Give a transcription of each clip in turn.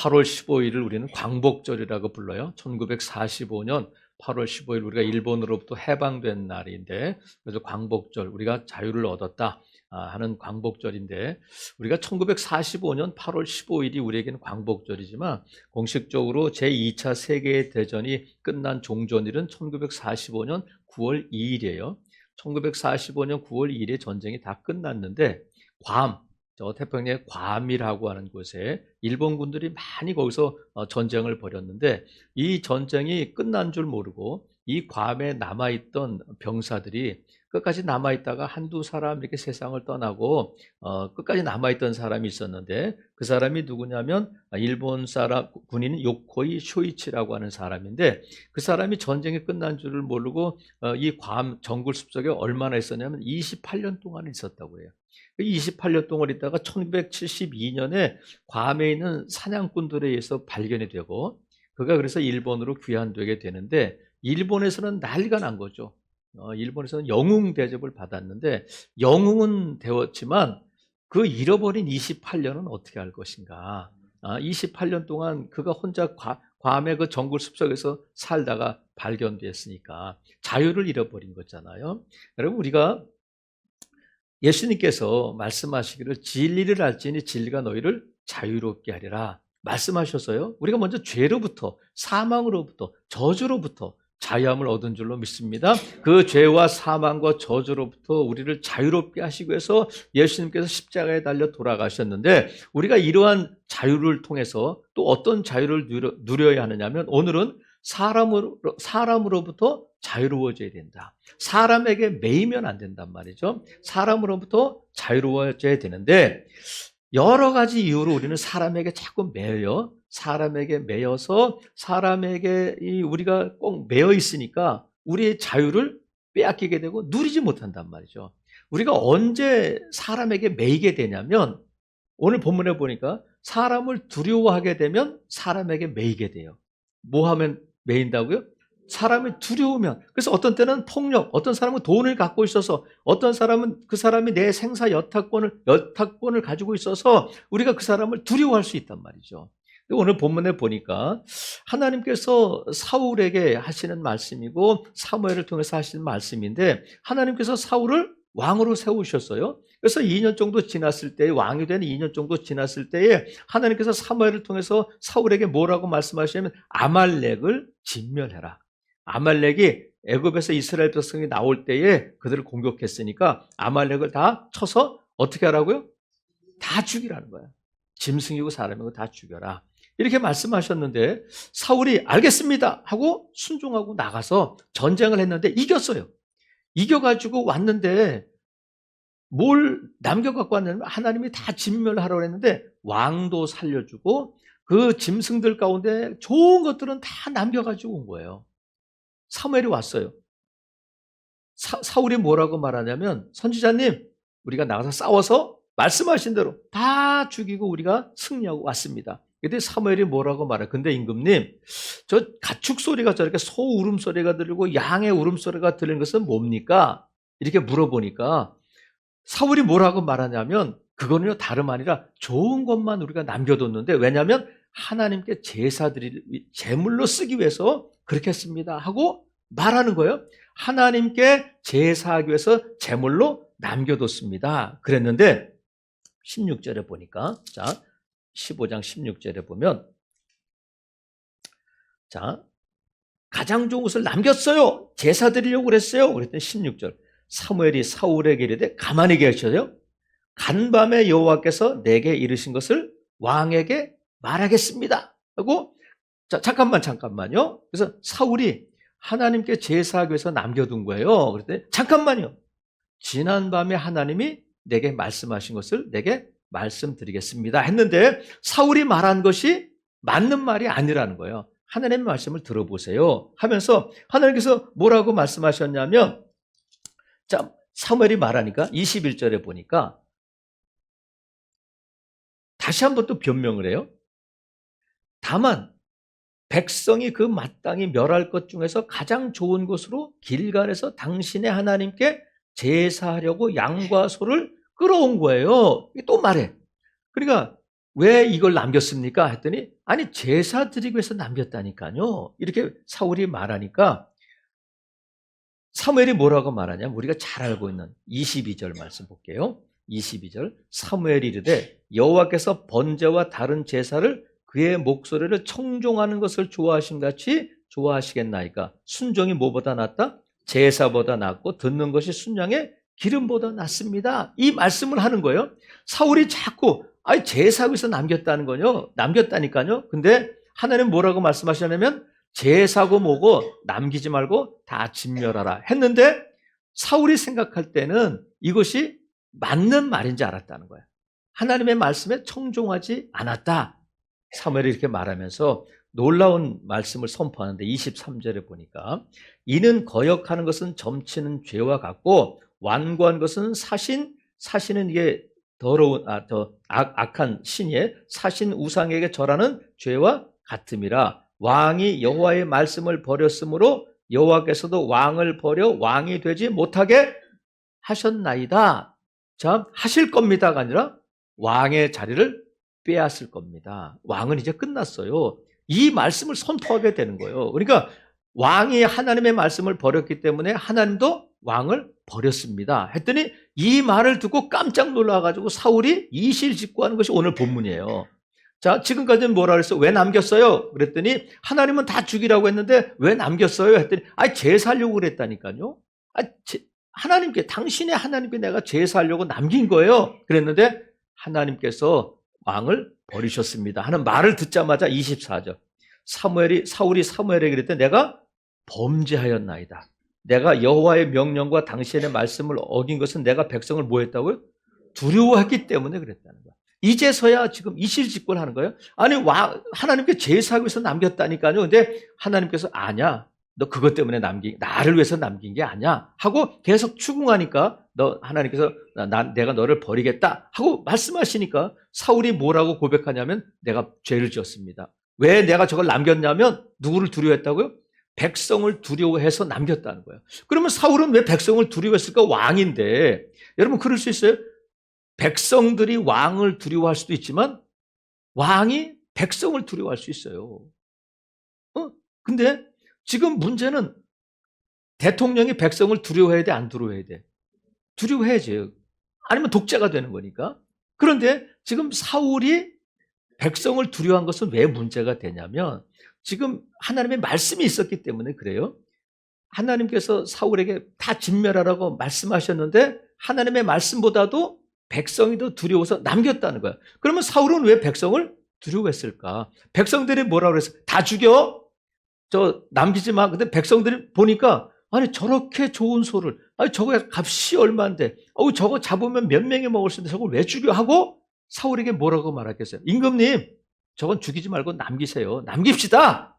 8월 15일을 우리는 광복절이라고 불러요. 1945년 8월 15일 우리가 일본으로부터 해방된 날인데 그래서 광복절 우리가 자유를 얻었다 아, 하는 광복절인데 우리가 1945년 8월 15일이 우리에게는 광복절이지만 공식적으로 제2차 세계 대전이 끝난 종전일은 1945년 9월 2일이에요. 1945년 9월 2일에 전쟁이 다 끝났는데 괌 저 태평양의 괌이라고 하는 곳에 일본 군들이 많이 거기서 어, 전쟁을 벌였는데 이 전쟁이 끝난 줄 모르고 이 괌에 남아있던 병사들이 끝까지 남아있다가 한두 사람 이렇게 세상을 떠나고 어, 끝까지 남아있던 사람이 있었는데 그 사람이 누구냐면 일본 사람 군인 요코이 쇼이치라고 하는 사람인데 그 사람이 전쟁이 끝난 줄을 모르고 어, 이괌 정글 숲속에 얼마나 있었냐면 28년 동안 있었다고 해요. 28년 동안 있다가 1972년에 괌에 있는 사냥꾼들에 의해서 발견이 되고 그가 그래서 일본으로 귀환되게 되는데 일본에서는 난리가 난 거죠. 어, 일본에서는 영웅 대접을 받았는데 영웅은 되었지만 그 잃어버린 28년은 어떻게 할 것인가? 아, 28년 동안 그가 혼자 과, 괌의 그 정글 숲속에서 살다가 발견됐으니까 자유를 잃어버린 거잖아요. 여러분 우리가 예수님께서 말씀하시기를 진리를 알지니 진리가 너희를 자유롭게 하리라 말씀하셨어요. 우리가 먼저 죄로부터 사망으로부터 저주로부터 자유함을 얻은 줄로 믿습니다. 그 죄와 사망과 저주로부터 우리를 자유롭게 하시기 위해서 예수님께서 십자가에 달려 돌아가셨는데 우리가 이러한 자유를 통해서 또 어떤 자유를 누려, 누려 야 하느냐면 오늘은 사람으로, 사람으로부터 자유로워져야 된다. 사람에게 매이면 안 된단 말이죠. 사람으로부터 자유로워져야 되는데 여러 가지 이유로 우리는 사람에게 자꾸 매여요. 사람에게 매여서 사람에게 이 우리가 꼭 매여 있으니까 우리의 자유를 빼앗기게 되고 누리지 못한단 말이죠. 우리가 언제 사람에게 매이게 되냐면 오늘 본문에 보니까 사람을 두려워하게 되면 사람에게 매이게 돼요. 뭐 하면 매인다고요? 사람이 두려우면 그래서 어떤 때는 폭력, 어떤 사람은 돈을 갖고 있어서 어떤 사람은 그 사람이 내 생사 여타권을 여타권을 가지고 있어서 우리가 그 사람을 두려워할 수 있단 말이죠. 오늘 본문에 보니까 하나님께서 사울에게 하시는 말씀이고 사무엘을 통해서 하시는 말씀인데 하나님께서 사울을 왕으로 세우셨어요. 그래서 2년 정도 지났을 때 왕이 된 2년 정도 지났을 때에 하나님께서 사무엘을 통해서 사울에게 뭐라고 말씀하시냐면 아말렉을 진멸해라. 아말렉이 애굽에서 이스라엘 백성이 나올 때에 그들을 공격했으니까 아말렉을 다 쳐서 어떻게 하라고요? 다 죽이라는 거야. 짐승이고 사람이고 다 죽여라. 이렇게 말씀하셨는데 사울이 알겠습니다 하고 순종하고 나가서 전쟁을 했는데 이겼어요. 이겨가지고 왔는데 뭘 남겨갖고 왔냐면 하나님이 다 진멸하라고 했는데 왕도 살려주고 그 짐승들 가운데 좋은 것들은 다 남겨가지고 온 거예요. 사무엘이 왔어요. 사, 사울이 뭐라고 말하냐면 선지자님 우리가 나가서 싸워서 말씀하신 대로 다 죽이고 우리가 승리하고 왔습니다. 근데 사무엘이 뭐라고 말해? 근데 임금님, 저 가축 소리가 저렇게 소 울음 소리가 들리고 양의 울음 소리가 들리는 것은 뭡니까? 이렇게 물어보니까 사울이 뭐라고 말하냐면 그거는요 다름 아니라 좋은 것만 우리가 남겨뒀는데 왜냐하면 하나님께 제사드릴 제물로 쓰기 위해서 그렇게 했습니다 하고 말하는 거예요. 하나님께 제사하기 위해서 제물로 남겨뒀습니다. 그랬는데 16절에 보니까 자 15장 16절에 보면 자 가장 좋은 것을 남겼어요. 제사 드리려고 그랬어요. 그랬더니 16절 사무엘이 사울에게 이르되 가만히 계셔요. 간밤에 여호와께서 내게 이르신 것을 왕에게 말하겠습니다. 하고 자 잠깐만 잠깐만요. 그래서 사울이 하나님께 제사하기 위해서 남겨둔 거예요. 그랬더니 잠깐만요. 지난 밤에 하나님이 내게 말씀하신 것을 내게 말씀드리겠습니다. 했는데 사울이 말한 것이 맞는 말이 아니라는 거예요. 하나님의 말씀을 들어보세요. 하면서 하나님께서 뭐라고 말씀하셨냐면 자, 사무엘이 말하니까 21절에 보니까 다시 한번 또 변명을 해요. 다만 백성이 그 마땅히 멸할 것 중에서 가장 좋은 것으로 길갈에서 당신의 하나님께 제사하려고 양과 소를 끌어온 거예요. 또 말해. 그러니까 왜 이걸 남겼습니까? 했더니 아니 제사 드리기 위해서 남겼다니까요. 이렇게 사울이 말하니까 사무엘이 뭐라고 말하냐면 우리가 잘 알고 있는 22절 말씀 볼게요. 22절 사무엘이 이르되 여호와께서 번제와 다른 제사를 그의 목소리를 청종하는 것을 좋아하신 같이 좋아하시겠나이까 순종이 뭐보다 낫다? 제사보다 낫고 듣는 것이 순양의 기름보다 낫습니다. 이 말씀을 하는 거예요. 사울이 자꾸 아니 제사에서 남겼다는 거요. 남겼다니까요. 근데 하나님 뭐라고 말씀하시냐면 제사고 뭐고 남기지 말고 다 진멸하라 했는데 사울이 생각할 때는 이것이 맞는 말인지 알았다는 거야. 하나님의 말씀에 청종하지 않았다. 사무엘이 이렇게 말하면서 놀라운 말씀을 선포하는데 23절에 보니까 이는 거역하는 것은 점치는 죄와 같고 완고한 것은 사신 사신은 이게 더러운 아, 더 악, 악한 신의 사신 우상에게 절하는 죄와 같음이라 왕이 여호와의 말씀을 버렸으므로 여호와께서도 왕을 버려 왕이 되지 못하게 하셨나이다. 자, 하실 겁니다가 아니라 왕의 자리를 빼앗을 겁니다. 왕은 이제 끝났어요. 이 말씀을 선포하게 되는 거예요. 그러니까 왕이 하나님의 말씀을 버렸기 때문에 하나님도 왕을 버렸습니다. 했더니 이 말을 듣고 깜짝 놀라가지고 사울이 이실직고하는 것이 오늘 본문이에요. 자, 지금까지는 뭐라 그랬어? 왜 남겼어요? 그랬더니 하나님은 다 죽이라고 했는데 왜 남겼어요? 했더니 아, 제사하려고 그랬다니까요. 아, 제, 하나님께 당신의 하나님께 내가 제사하려고 남긴 거예요. 그랬는데 하나님께서 왕을 버리셨습니다. 하는 말을 듣자마자 24절. 사무엘이 사울이 사무엘에게 그랬대 내가 범죄하였나이다. 내가 여호와의 명령과 당신의 말씀을 어긴 것은 내가 백성을 뭐 했다고요? 두려워했기 때문에 그랬다는 거야. 이제서야 지금 이실직고를 하는 거예요. 아니 와 하나님께 제사하기 위해서 남겼다니까요. 근데 하나님께서 아냐. 너 그것 때문에 남긴 나를 위해서 남긴 게 아니야 하고 계속 추궁하니까 너 하나님께서 난 내가 너를 버리겠다 하고 말씀하시니까 사울이 뭐라고 고백하냐면 내가 죄를 지었습니다. 왜 내가 저걸 남겼냐면 누구를 두려워했다고요? 백성을 두려워해서 남겼다는 거예요. 그러면 사울은 왜 백성을 두려워했을까? 왕인데 여러분 그럴 수 있어요? 백성들이 왕을 두려워할 수도 있지만 왕이 백성을 두려워할 수 있어요. 어? 근데 지금 문제는 대통령이 백성을 두려워해야 돼, 안 두려워해야 돼? 두려워해야지. 아니면 독재가 되는 거니까. 그런데 지금 사울이 백성을 두려워한 것은 왜 문제가 되냐면 지금 하나님의 말씀이 있었기 때문에 그래요. 하나님께서 사울에게 다 진멸하라고 말씀하셨는데 하나님의 말씀보다도 백성이 더 두려워서 남겼다는 거야. 그러면 사울은 왜 백성을 두려워했을까? 백성들이 뭐라 그랬어? 다 죽여? 저 남기지 마. 근데 백성들이 보니까 아니 저렇게 좋은 소를 아니 저거 값이 얼마인데 어 저거 잡으면 몇 명이 먹을 수 있는데 저걸 왜 죽여 하고 사울에게 뭐라고 말하겠어요? 임금님 저건 죽이지 말고 남기세요. 남깁시다.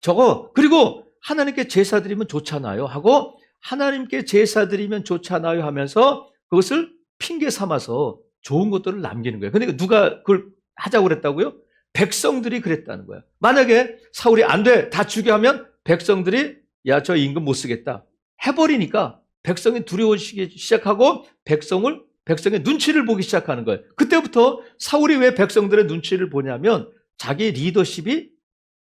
저거 그리고 하나님께 제사 드리면 좋잖아요 하고 하나님께 제사 드리면 좋잖아요 하면서 그것을 핑계 삼아서 좋은 것들을 남기는 거예요. 근데 누가 그걸 하자고 그랬다고요? 백성들이 그랬다는 거야. 만약에 사울이 안 돼, 다 죽여 하면 백성들이 야, 저 임금 못 쓰겠다. 해버리니까 백성이 두려워지기 시작하고 백성을, 백성의 눈치를 보기 시작하는 거예요. 그때부터 사울이 왜 백성들의 눈치를 보냐면 자기 리더십이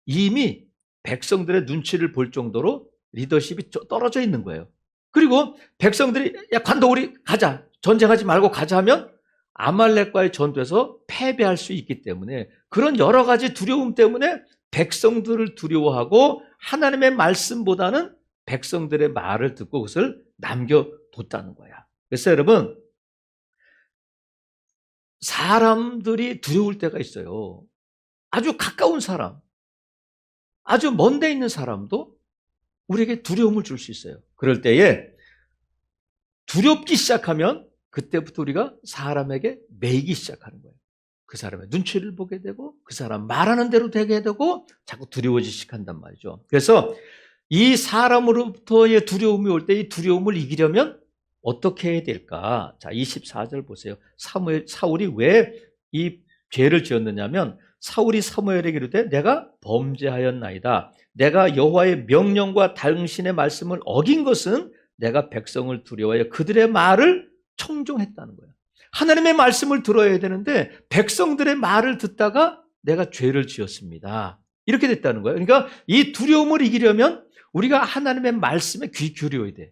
이미 백성들의 눈치를 볼 정도로 리더십이 떨어져 있는 거예요. 그리고 백성들이 야, 관도 우리 가자. 전쟁하지 말고 가자 하면 아말렉과의 전투에서 패배할 수 있기 때문에 그런 여러 가지 두려움 때문에 백성들을 두려워하고 하나님의 말씀보다는 백성들의 말을 듣고 그것을 남겨뒀다는 거야. 그래서 여러분, 사람들이 두려울 때가 있어요. 아주 가까운 사람, 아주 먼데 있는 사람도 우리에게 두려움을 줄 수 있어요. 그럴 때에 두렵기 시작하면 그때부터 우리가 사람에게 매이기 시작하는 거예요. 그 사람의 눈치를 보게 되고 그 사람 말하는 대로 되게 되고 자꾸 두려워지기 시작한단 말이죠. 그래서 이 사람으로부터의 두려움이 올 때 이 두려움을 이기려면 어떻게 해야 될까? 자, 24절 보세요. 사무엘, 사울이 왜 이 죄를 지었느냐면 사울이 사무엘에게 이르되 내가 범죄하였나이다. 내가 여호와의 명령과 당신의 말씀을 어긴 것은 내가 백성을 두려워하여 그들의 말을 청종했다는 거예요. 하나님의 말씀을 들어야 되는데 백성들의 말을 듣다가 내가 죄를 지었습니다. 이렇게 됐다는 거예요. 그러니까 이 두려움을 이기려면 우리가 하나님의 말씀에 귀 기울여야 돼.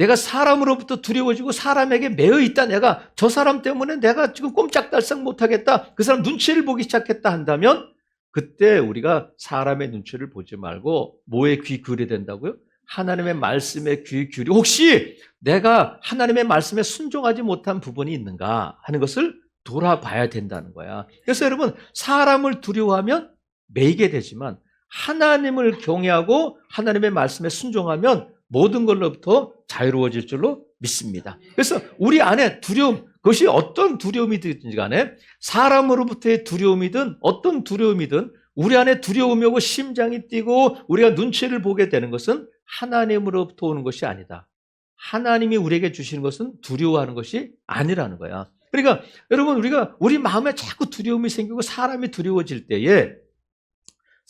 내가 사람으로부터 두려워지고 사람에게 매여 있다. 내가 저 사람 때문에 내가 지금 꼼짝달싹 못하겠다. 그 사람 눈치를 보기 시작했다 한다면 그때 우리가 사람의 눈치를 보지 말고 뭐에 귀 기울여야 된다고요? 하나님의 말씀에 귀 기울여 혹시 내가 하나님의 말씀에 순종하지 못한 부분이 있는가 하는 것을 돌아봐야 된다는 거야. 그래서 여러분 사람을 두려워하면 매이게 되지만 하나님을 경외하고 하나님의 말씀에 순종하면 모든 걸로부터 자유로워질 줄로 믿습니다. 그래서 우리 안에 두려움, 그것이 어떤 두려움이든지 간에 사람으로부터의 두려움이든 어떤 두려움이든 우리 안에 두려움이 오고 심장이 뛰고 우리가 눈치를 보게 되는 것은 하나님으로부터 오는 것이 아니다. 하나님이 우리에게 주시는 것은 두려워하는 것이 아니라는 거야. 그러니까 여러분 우리가 우리 마음에 자꾸 두려움이 생기고 사람이 두려워질 때에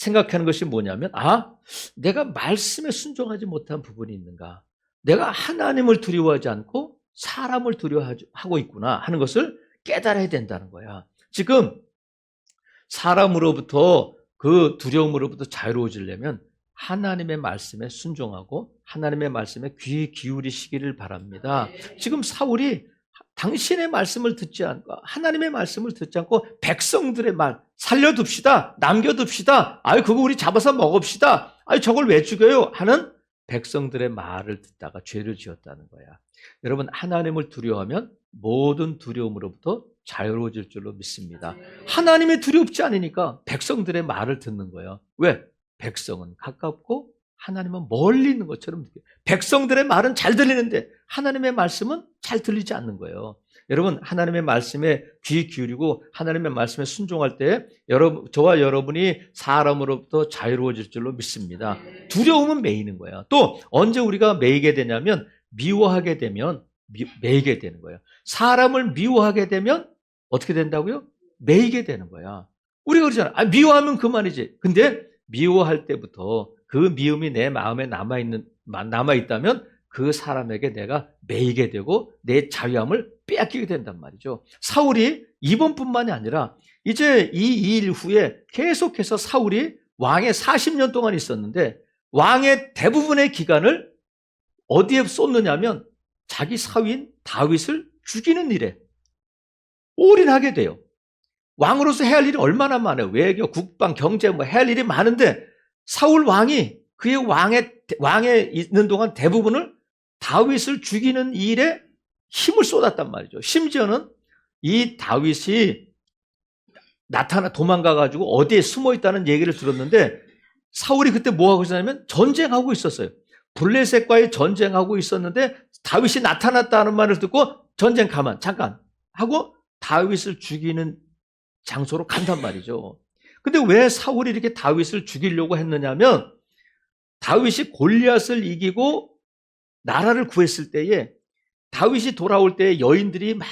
생각하는 것이 뭐냐면 아 내가 말씀에 순종하지 못한 부분이 있는가? 내가 하나님을 두려워하지 않고 사람을 두려워하고 있구나 하는 것을 깨달아야 된다는 거야. 지금 사람으로부터 그 두려움으로부터 자유로워지려면 하나님의 말씀에 순종하고 하나님의 말씀에 귀 기울이시기를 바랍니다. 지금 사울이 당신의 말씀을 듣지 않고 하나님의 말씀을 듣지 않고 백성들의 말 살려둡시다 남겨둡시다. 아유 그거 우리 잡아서 먹읍시다. 아유 저걸 왜 죽여요? 하는 백성들의 말을 듣다가 죄를 지었다는 거야. 여러분 하나님을 두려워하면 모든 두려움으로부터 자유로워질 줄로 믿습니다. 하나님이 두렵지 않으니까 백성들의 말을 듣는 거예요. 왜? 백성은 가깝고 하나님은 멀리 있는 것처럼 느껴요. 백성들의 말은 잘 들리는데 하나님의 말씀은 잘 들리지 않는 거예요. 여러분 하나님의 말씀에 귀 기울이고 하나님의 말씀에 순종할 때 여러분 저와 여러분이 사람으로부터 자유로워질 줄로 믿습니다. 두려움은 매이는 거예요. 또 언제 우리가 매이게 되냐면 미워하게 되면 미, 매이게 되는 거예요. 사람을 미워하게 되면 어떻게 된다고요? 매이게 되는 거야. 우리가 그러잖아. 아, 미워하면 그만이지. 근데 미워할 때부터 그 미움이 내 마음에 남아 있는, 남아 있다면 그 사람에게 내가 매이게 되고 내 자유함을 빼앗기게 된단 말이죠. 사울이 이번뿐만이 아니라 이제 이 일 후에 계속해서 사울이 왕에 40년 동안 있었는데 왕의 대부분의 기간을 어디에 쏟느냐면 자기 사위인 다윗을 죽이는 일에 올인하게 돼요. 왕으로서 해야 할 일이 얼마나 많아요. 외교, 국방, 경제 뭐 해야 할 일이 많은데 사울 왕이 그의 왕에 왕에 있는 동안 대부분을 다윗을 죽이는 일에 힘을 쏟았단 말이죠. 심지어는 이 다윗이 나타나 도망가 가지고 어디에 숨어 있다는 얘기를 들었는데 사울이 그때 뭐 하고 있었냐면 전쟁하고 있었어요. 블레셋과의 전쟁하고 있었는데 다윗이 나타났다는 말을 듣고 전쟁 가만 잠깐 하고 다윗을 죽이는 장소로 간단 말이죠. 근데 왜 사울이 이렇게 다윗을 죽이려고 했느냐면 다윗이 골리앗을 이기고 나라를 구했을 때에 다윗이 돌아올 때 여인들이 막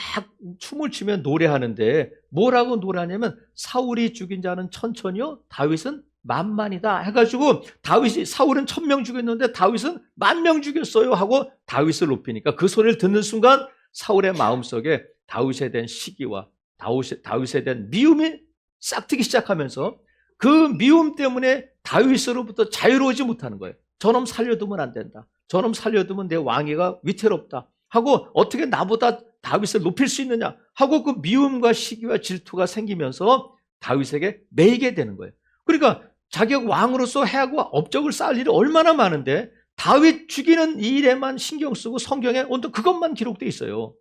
춤을 추며 노래하는데 뭐라고 노래하냐면 사울이 죽인 자는 천천히요 다윗은 만만이다 해가지고 다윗이 사울은 천명 죽였는데 다윗은 만 명 죽였어요 하고 다윗을 높이니까 그 소리를 듣는 순간 사울의 마음속에 다윗에 대한 시기와 다윗에, 다윗에 대한 미움이 싹트기 시작하면서 그 미움 때문에 다윗으로부터 자유로우지 못하는 거예요. 저놈 살려두면 안 된다. 저놈 살려두면 내 왕위가 위태롭다. 하고 어떻게 나보다 다윗을 높일 수 있느냐 하고 그 미움과 시기와 질투가 생기면서 다윗에게 매이게 되는 거예요. 그러니까 자기가 왕으로서 해하고 업적을 쌓을 일이 얼마나 많은데 다윗 죽이는 일에만 신경 쓰고 성경에 온통 그것만 기록돼 있어요.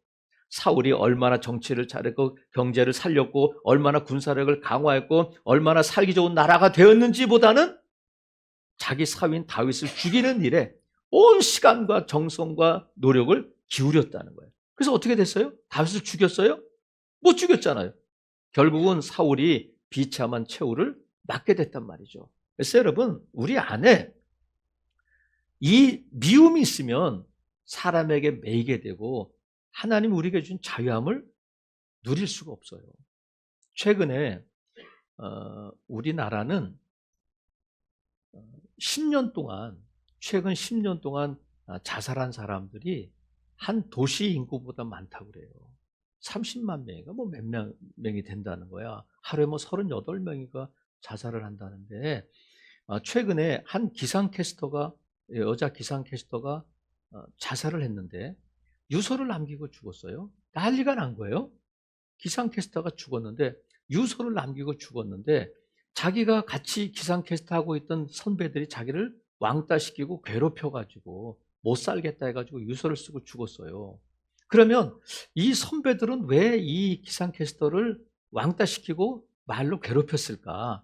사울이 얼마나 정치를 잘했고 경제를 살렸고 얼마나 군사력을 강화했고 얼마나 살기 좋은 나라가 되었는지보다는 자기 사위인 다윗을 죽이는 일에 온 시간과 정성과 노력을 기울였다는 거예요. 그래서 어떻게 됐어요? 다윗을 죽였어요? 못 죽였잖아요. 결국은 사울이 비참한 최후를 맞게 됐단 말이죠. 그래서 여러분, 우리 안에 이 미움이 있으면 사람에게 매이게 되고 하나님 우리에게 준 자유함을 누릴 수가 없어요. 최근에 어, 우리나라는 10년 동안 최근 10년 동안 아, 자살한 사람들이 한 도시 인구보다 많다고 그래요. 30만 명인가 뭐몇 명, 명이 된다는 거야. 하루에 뭐 38명이가 자살을 한다는데 어, 최근에 한 기상캐스터가 여자 기상캐스터가 어, 자살을 했는데 유서를 남기고 죽었어요. 난리가 난 거예요. 기상캐스터가 죽었는데 유서를 남기고 죽었는데 자기가 같이 기상캐스터 하고 있던 선배들이 자기를 왕따시키고 괴롭혀가지고 못 살겠다 해가지고 유서를 쓰고 죽었어요. 그러면 이 선배들은 왜 이 기상캐스터를 왕따시키고 말로 괴롭혔을까?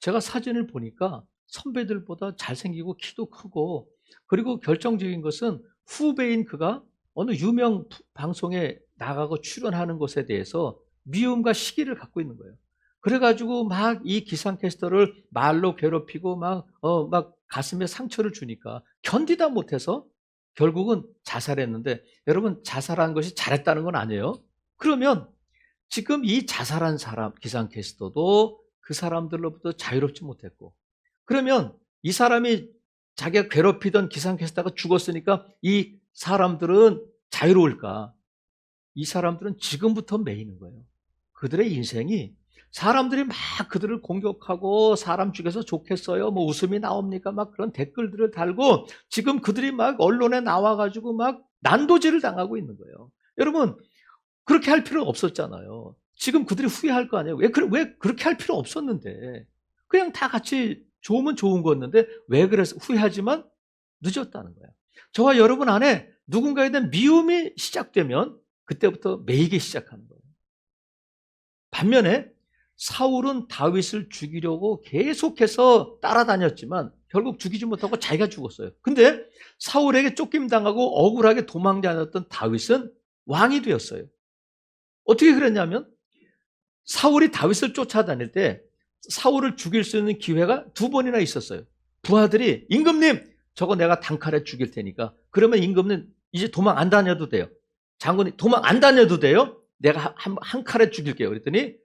제가 사진을 보니까 선배들보다 잘생기고 키도 크고 그리고 결정적인 것은 후배인 그가 어느 유명 방송에 나가고 출연하는 것에 대해서 미움과 시기를 갖고 있는 거예요. 그래가지고 막 이 기상캐스터를 말로 괴롭히고 막, 어, 막 가슴에 상처를 주니까 견디다 못해서 결국은 자살했는데 여러분 자살한 것이 잘했다는 건 아니에요. 그러면 지금 이 자살한 사람, 기상캐스터도 그 사람들로부터 자유롭지 못했고 그러면 이 사람이 자기가 괴롭히던 기상캐스터가 죽었으니까 이 사람들은 자유로울까? 이 사람들은 지금부터 매이는 거예요. 그들의 인생이 사람들이 막 그들을 공격하고 사람 죽여서 좋겠어요. 뭐 웃음이 나옵니까? 막 그런 댓글들을 달고 지금 그들이 막 언론에 나와가지고 막 난도질을 당하고 있는 거예요. 여러분, 그렇게 할 필요 없었잖아요. 지금 그들이 후회할 거 아니에요. 왜, 그- 왜 그렇게 할 필요 없었는데. 그냥 다 같이 좋으면 좋은 거였는데 왜 그래서 후회하지만 늦었다는 거예요. 저와 여러분 안에 누군가에 대한 미움이 시작되면 그때부터 매이기 시작하는 거예요. 반면에 사울은 다윗을 죽이려고 계속해서 따라다녔지만 결국 죽이지 못하고 자기가 죽었어요. 근데 사울에게 쫓김 당하고 억울하게 도망다녔던 다윗은 왕이 되었어요. 어떻게 그랬냐면 사울이 다윗을 쫓아다닐 때 사울을 죽일 수 있는 기회가 두 번이나 있었어요. 부하들이 임금님 저거 내가 단칼에 죽일 테니까 그러면 임금은 이제 도망 안 다녀도 돼요. 장군이 도망 안 다녀도 돼요. 내가 한, 한 칼에 죽일게요. 그랬더니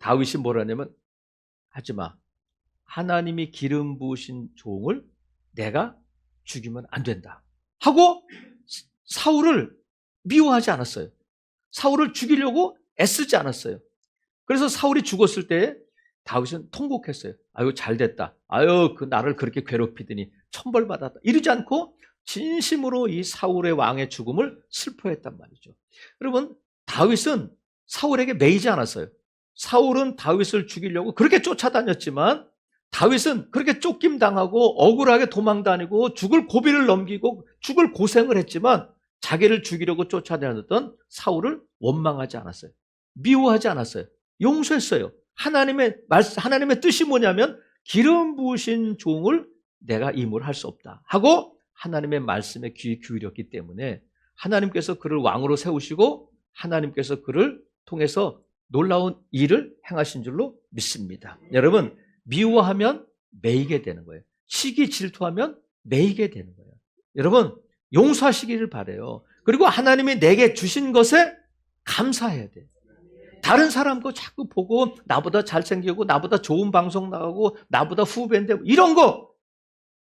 다윗이 뭐라냐면 하지 마. 하나님이 기름 부으신 종을 내가 죽이면 안 된다. 하고 사울을 미워하지 않았어요. 사울을 죽이려고 애쓰지 않았어요. 그래서 사울이 죽었을 때 다윗은 통곡했어요. 아유 잘 됐다. 아유 그 나를 그렇게 괴롭히더니 천벌 받았다. 이러지 않고 진심으로 이 사울의 왕의 죽음을 슬퍼했단 말이죠. 여러분 다윗은 사울에게 매이지 않았어요. 사울은 다윗을 죽이려고 그렇게 쫓아다녔지만 다윗은 그렇게 쫓김 당하고 억울하게 도망다니고 죽을 고비를 넘기고 죽을 고생을 했지만 자기를 죽이려고 쫓아다녔던 사울을 원망하지 않았어요. 미워하지 않았어요. 용서했어요. 하나님의 말씀, 하나님의 뜻이 뭐냐면 기름 부으신 종을 내가 임을 수 없다. 하고 하나님의 말씀에 귀 기울였기 때문에 하나님께서 그를 왕으로 세우시고 하나님께서 그를 통해서 놀라운 일을 행하신 줄로 믿습니다. 여러분, 미워하면 매이게 되는 거예요. 시기 질투하면 매이게 되는 거예요. 여러분, 용서하시기를 바래요. 그리고 하나님이 내게 주신 것에 감사해야 돼요. 다른 사람 거 자꾸 보고 나보다 잘생기고 나보다 좋은 방송 나가고 나보다 후배인데 이런 거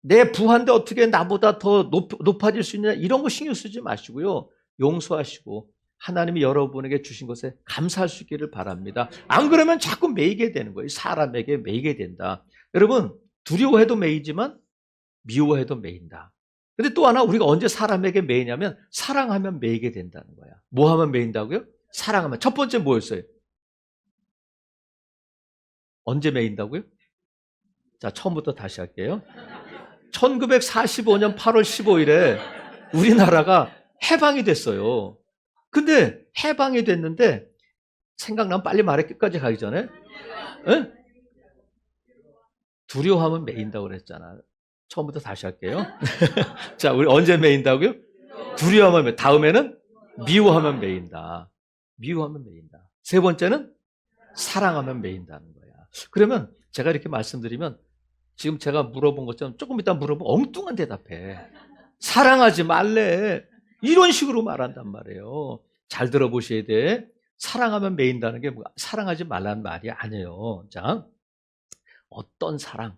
내 부한데 어떻게 나보다 더 높, 높아질 수 있냐 이런 거 신경 쓰지 마시고요. 용서하시고 하나님이 여러분에게 주신 것에 감사할 수 있기를 바랍니다. 안 그러면 자꾸 매이게 되는 거예요. 사람에게 매이게 된다. 여러분 두려워해도 매이지만 미워해도 매인다. 근데 또 하나 우리가 언제 사람에게 매이냐면 사랑하면 매이게 된다는 거야. 뭐 하면 매인다고요? 사랑하면. 첫 번째 뭐였어요? 언제 매인다고요? 자, 처음부터 다시 할게요. 1945년 8월 15일에 우리나라가 해방이 됐어요. 근데 해방이 됐는데 생각나면 빨리 말해 끝까지 가기 전에 에? 두려워하면 매인다고 그랬잖아. 처음부터 다시 할게요. 자, 우리 언제 매인다고요? 두려워하면 매. 다음에는 미워하면 매인다. 미워하면 매인다. 세 번째는 사랑하면 매인다는 거야. 그러면 제가 이렇게 말씀드리면 지금 제가 물어본 것처럼 조금 이따 물어보면 엉뚱한 대답해. 사랑하지 말래. 이런 식으로 말한단 말이에요. 잘 들어보셔야 돼. 사랑하면 매인다는 게? 사랑하지 말라는 말이 아니에요. 자, 어떤 사랑,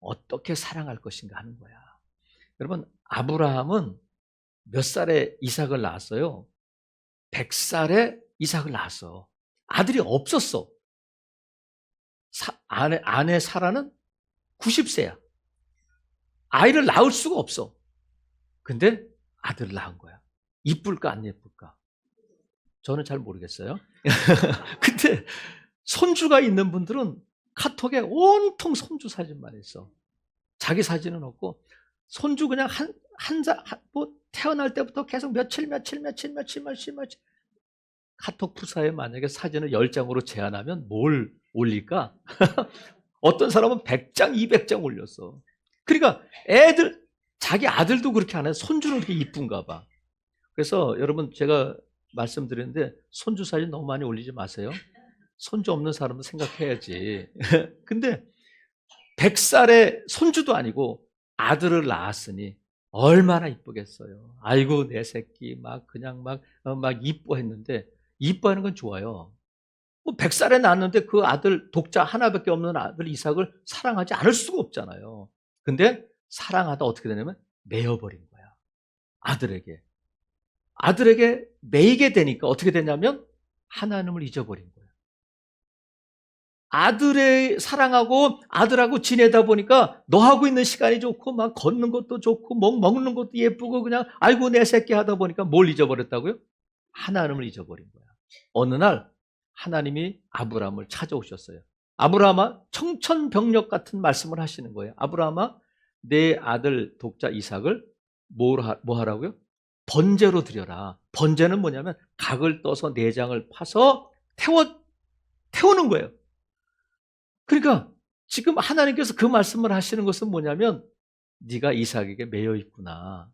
어떻게 사랑할 것인가 하는 거야. 여러분, 아브라함은 몇 살에 이삭을 낳았어요? 100살에 이삭을 낳았어. 아들이 없었어. 사- 아내, 아내 사라는 90세야. 아이를 낳을 수가 없어. 근데 아들을 낳은 거야. 이쁠까 안 예쁠까? 저는 잘 모르겠어요. 근데 손주가 있는 분들은 카톡에 온통 손주 사진만 있어. 자기 사진은 없고 손주 그냥 한, 한, 자- 한- 뭐 태어날 때부터 계속 며칠, 며칠, 며칠, 며칠, 며칠, 며칠. 카톡 프사에 만약에 사진을 10장으로 제한하면 뭘 올릴까? 어떤 사람은 100장, 200장 올렸어. 그러니까 애들, 자기 아들도 그렇게 안 해. 손주는 그렇게 이쁜가 봐. 그래서 여러분 제가 말씀드렸는데 손주 사진 너무 많이 올리지 마세요. 손주 없는 사람도 생각해야지. 근데 100살의 손주도 아니고 아들을 낳았으니 얼마나 이쁘겠어요. 아이고 내 새끼 막 그냥 막 어, 막 이뻐했는데 이뻐하는 건 좋아요. 뭐 100살에 낳았는데 그 아들 독자 하나밖에 없는 아들 이삭을 사랑하지 않을 수가 없잖아요. 근데 사랑하다 어떻게 되냐면 매여버린 거야. 아들에게. 아들에게 매이게 되니까 어떻게 되냐면 하나님을 잊어버린 거야. 아들의 사랑하고 아들하고 지내다 보니까 너하고 있는 시간이 좋고 막 걷는 것도 좋고 먹, 먹는 것도 예쁘고 그냥 아이고 내 새끼 하다 보니까 뭘 잊어버렸다고요? 하나님을 잊어버린 거야. 어느 날 하나님이 아브라함을 찾아오셨어요. 아브라함아 청천벽력 같은 말씀을 하시는 거예요. 아브라함아 내 아들 독자 이삭을 뭐 하라고요? 번제로 드려라. 번제는 뭐냐면 각을 떠서 내장을 파서 태워 태우는 거예요. 그러니까 지금 하나님께서 그 말씀을 하시는 것은 뭐냐면 네가 이삭에게 매여 있구나.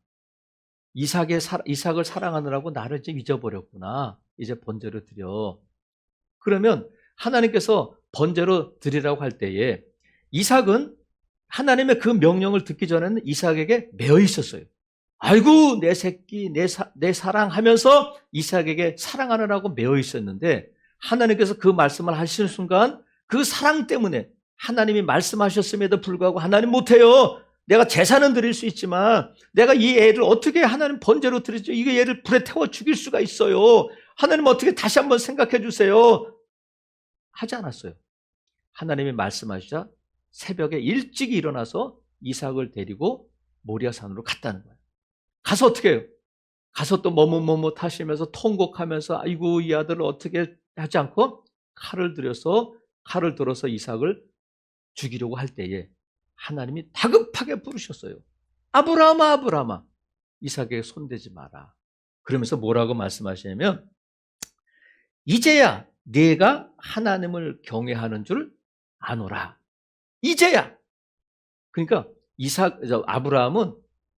이삭의 사, 이삭을 사랑하느라고 나를 이제 잊어버렸구나. 이제 번제로 드려. 그러면 하나님께서 번제로 드리라고 할 때에 이삭은 하나님의 그 명령을 듣기 전에는 이삭에게 매여 있었어요. 아이고 내 새끼 내, 사, 내 사랑하면서 이삭에게 사랑하느라고 매여 있었는데 하나님께서 그 말씀을 하시는 순간 그 사랑 때문에 하나님이 말씀하셨음에도 불구하고 하나님 못해요. 내가 제사는 드릴 수 있지만 내가 이 애를 어떻게 하나님 번제로 드리죠? 이거 얘를 불에 태워 죽일 수가 있어요. 하나님 어떻게 다시 한번 생각해 주세요. 하지 않았어요. 하나님이 말씀하시자 새벽에 일찍이 일어나서 이삭을 데리고 모리아산으로 갔다는 거예요. 가서 어떻게 해요? 가서 또 머뭇머뭇 하시면서 통곡하면서 아이고 이 아들을 어떻게 하지 않고 칼을 들여서 칼을 들어서 이삭을 죽이려고 할 때에 하나님이 다급하게 부르셨어요. 아브라함아 아브라함아 이삭에게 손대지 마라. 그러면서 뭐라고 말씀하시냐면 이제야 네가 하나님을 경외하는 줄 아노라. 이제야. 그러니까 이삭 아브라함은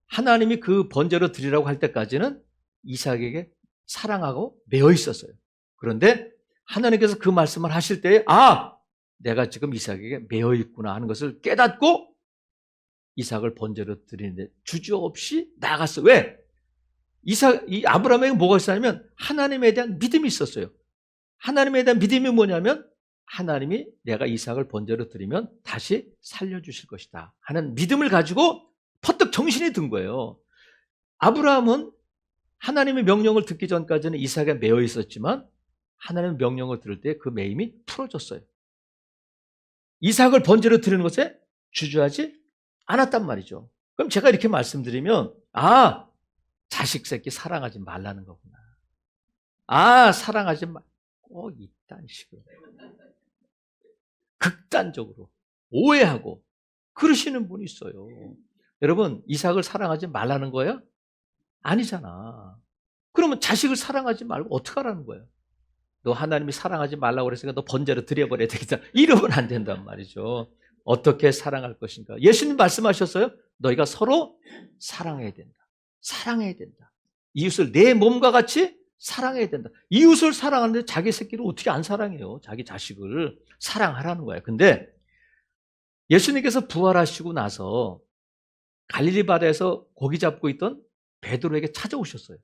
하나님이 그 번제로 드리라고 할 때까지는 이삭에게 사랑하고 매여 있었어요. 그런데 하나님께서 그 말씀을 하실 때에 아, 내가 지금 이삭에게 매여 있구나 하는 것을 깨닫고 이삭을 번제로 드리는데 주저없이 나갔어. 왜? 이삭 이 아브라함에게 뭐가 있었냐면 하나님에 대한 믿음이 있었어요. 하나님에 대한 믿음이 뭐냐면 하나님이 내가 이삭을 번제로 드리면 다시 살려 주실 것이다 하는 믿음을 가지고 퍼뜩 정신이 든 거예요. 아브라함은 하나님의 명령을 듣기 전까지는 이삭에 매여 있었지만 하나님의 명령을 들을 때 그 매임이 풀어졌어요. 이삭을 번제로 드리는 것에 주저하지 않았단 말이죠. 그럼 제가 이렇게 말씀드리면 아 자식 새끼 사랑하지 말라는 거구나. 아 사랑하지 말. 꼭 이딴 식으로 극단적으로 오해하고 그러시는 분이 있어요. 여러분 이삭을 사랑하지 말라는 거예요? 아니잖아. 그러면 자식을 사랑하지 말고 어떻게 하라는 거예요? 너 하나님이 사랑하지 말라고 그랬으니까 너 번제로 드려버려야 되겠다. 이러면 안 된단 말이죠. 어떻게 사랑할 것인가? 예수님 말씀하셨어요. 너희가 서로 사랑해야 된다. 사랑해야 된다. 이웃을 내 몸과 같이 사랑해야 된다. 이웃을 사랑하는데 자기 새끼를 어떻게 안 사랑해요? 자기 자식을 사랑하라는 거예요. 근데 예수님께서 부활하시고 나서 갈릴리 바다에서 고기 잡고 있던 베드로에게 찾아오셨어요.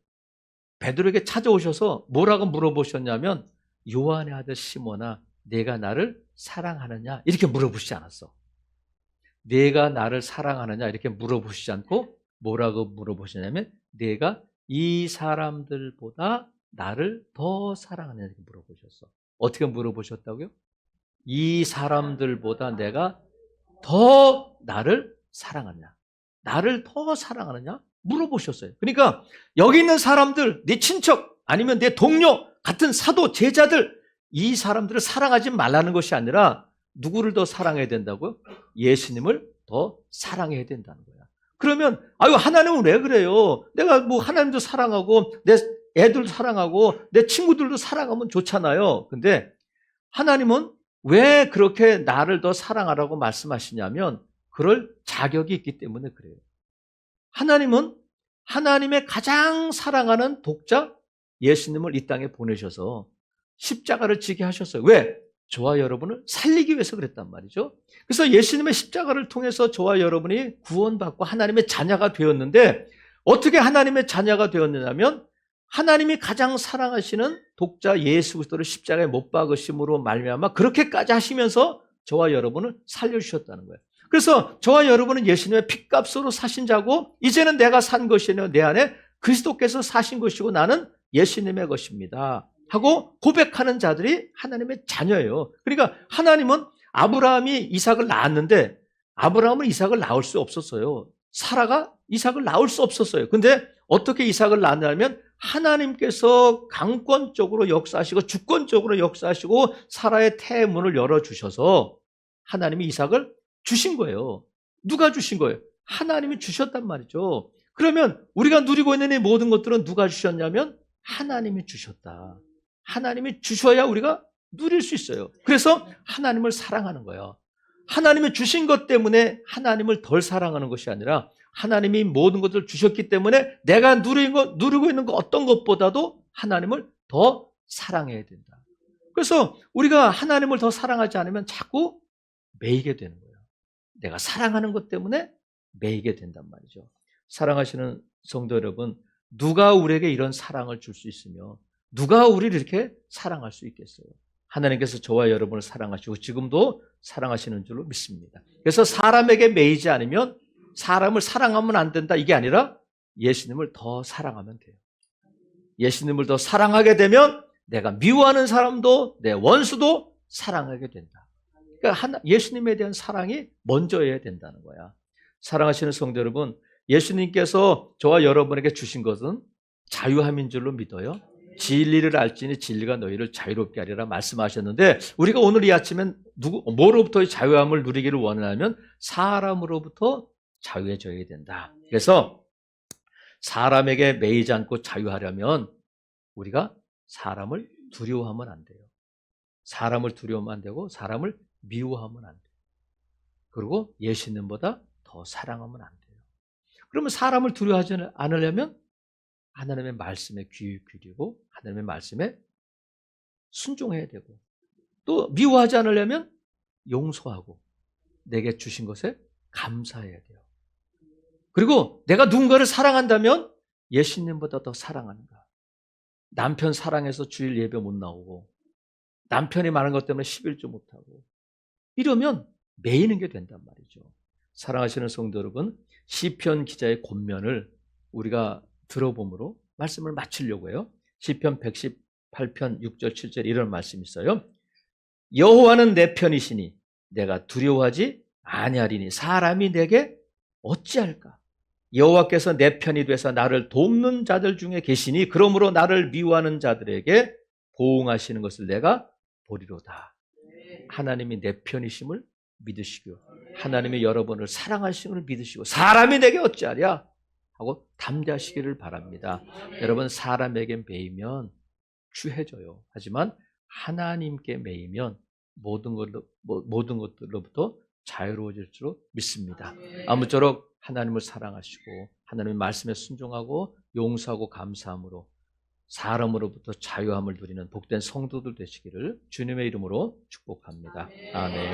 베드로에게 찾아오셔서 뭐라고 물어보셨냐면 요한의 아들 시몬아 내가 나를 사랑하느냐 이렇게 물어보시지 않았어. 내가 나를 사랑하느냐 이렇게 물어보시지 않고 뭐라고 물어보시냐면 내가 이 사람들보다 나를 더 사랑하느냐 이렇게 물어보셨어. 어떻게 물어보셨다고요? 이 사람들보다 내가 더 나를 사랑하느냐? 나를 더 사랑하느냐? 물어보셨어요. 그러니까 여기 있는 사람들, 내 친척 아니면 내 동료, 같은 사도, 제자들 이 사람들을 사랑하지 말라는 것이 아니라 누구를 더 사랑해야 된다고요? 예수님을 더 사랑해야 된다는 거야. 그러면 아유 하나님은 왜 그래요? 내가 뭐 하나님도 사랑하고 내 애들 사랑하고 내 친구들도 사랑하면 좋잖아요. 근데 하나님은 왜 그렇게 나를 더 사랑하라고 말씀하시냐면 그럴 자격이 있기 때문에 그래요. 하나님은 하나님의 가장 사랑하는 독자 예수님을 이 땅에 보내셔서 십자가를 지게 하셨어요. 왜? 저와 여러분을 살리기 위해서 그랬단 말이죠. 그래서 예수님의 십자가를 통해서 저와 여러분이 구원받고 하나님의 자녀가 되었는데 어떻게 하나님의 자녀가 되었느냐면 하나님이 가장 사랑하시는 독자 예수 그리스도를 십자가에 못 박으심으로 말미암아 그렇게까지 하시면서 저와 여러분을 살려 주셨다는 거예요. 그래서 저와 여러분은 예수님의 핏값으로 사신 자고 이제는 내가 산 것이 아니라 내 안에 그리스도께서 사신 것이고 나는 예수님의 것입니다. 하고 고백하는 자들이 하나님의 자녀예요. 그러니까 하나님은 아브라함이 이삭을 낳았는데 아브라함은 이삭을 낳을 수 없었어요. 사라가 이삭을 낳을 수 없었어요. 근데 어떻게 이삭을 낳냐면 하나님께서 강권적으로 역사하시고 주권적으로 역사하시고 사라의 태문을 열어주셔서 하나님이 이삭을 주신 거예요. 누가 주신 거예요? 하나님이 주셨단 말이죠. 그러면 우리가 누리고 있는 이 모든 것들은 누가 주셨냐면 하나님이 주셨다. 하나님이 주셔야 우리가 누릴 수 있어요. 그래서 하나님을 사랑하는 거예요. 하나님이 주신 것 때문에 하나님을 덜 사랑하는 것이 아니라 하나님이 모든 것을 주셨기 때문에 내가 누리는 것, 누리고 있는 것 어떤 것보다도 하나님을 더 사랑해야 된다. 그래서 우리가 하나님을 더 사랑하지 않으면 자꾸 매이게 되는 거예요. 내가 사랑하는 것 때문에 매이게 된단 말이죠. 사랑하시는 성도 여러분, 누가 우리에게 이런 사랑을 줄 수 있으며 누가 우리를 이렇게 사랑할 수 있겠어요? 하나님께서 저와 여러분을 사랑하시고 지금도 사랑하시는 줄로 믿습니다. 그래서 사람에게 매이지 않으면 사람을 사랑하면 안 된다. 이게 아니라 예수님을 더 사랑하면 돼요. 예수님을 더 사랑하게 되면 내가 미워하는 사람도 내 원수도 사랑하게 된다. 그러니까 하나, 예수님에 대한 사랑이 먼저여야 된다는 거야. 사랑하시는 성도 여러분, 예수님께서 저와 여러분에게 주신 것은 자유함인 줄로 믿어요. 진리를 알지니 진리가 너희를 자유롭게 하리라 말씀하셨는데 우리가 오늘 이 아침엔 누구 뭐로부터 자유함을 누리기를 원하면 사람으로부터 자유해져야 된다. 그래서 사람에게 매이지 않고 자유하려면 우리가 사람을 두려워하면 안 돼요. 사람을 두려워하면 안 되고 사람을 미워하면 안 돼요. 그리고 예수님보다 더 사랑하면 안 돼요. 그러면 사람을 두려워하지 않으려면 하나님의 말씀에 귀 기울이고 하나님의 말씀에 순종해야 되고 또 미워하지 않으려면 용서하고 내게 주신 것에 감사해야 돼요. 그리고 내가 누군가를 사랑한다면 예수님보다 더 사랑하는가. 남편 사랑해서 주일 예배 못 나오고 남편이 많은 것 때문에 11조 못하고 이러면 매이는 게 된단 말이죠. 사랑하시는 성도 여러분, 시편 기자의 권면을 우리가 들어봄으로 말씀을 마치려고 해요. 시편 118편 6절 7절 이런 말씀이 있어요. 여호와는 내 편이시니 내가 두려워하지 아니하리니 사람이 내게 어찌할까? 여호와께서 내 편이 돼서 나를 돕는 자들 중에 계시니 그러므로 나를 미워하는 자들에게 보응하시는 것을 내가 보리로다. 하나님이 내 편이심을 믿으시고 하나님이 여러분을 사랑하심을 믿으시고 사람이 내게 어찌하랴? 하고 담대하시기를 바랍니다. 여러분 사람에게 매이면 추해져요. 하지만 하나님께 매이면 모든 것로 모든 것들로부터 자유로워질 줄 믿습니다. 아무쪼록 하나님을 사랑하시고 하나님의 말씀에 순종하고 용서하고 감사함으로 사람으로부터 자유함을 누리는 복된 성도들 되시기를 주님의 이름으로 축복합니다. 아멘.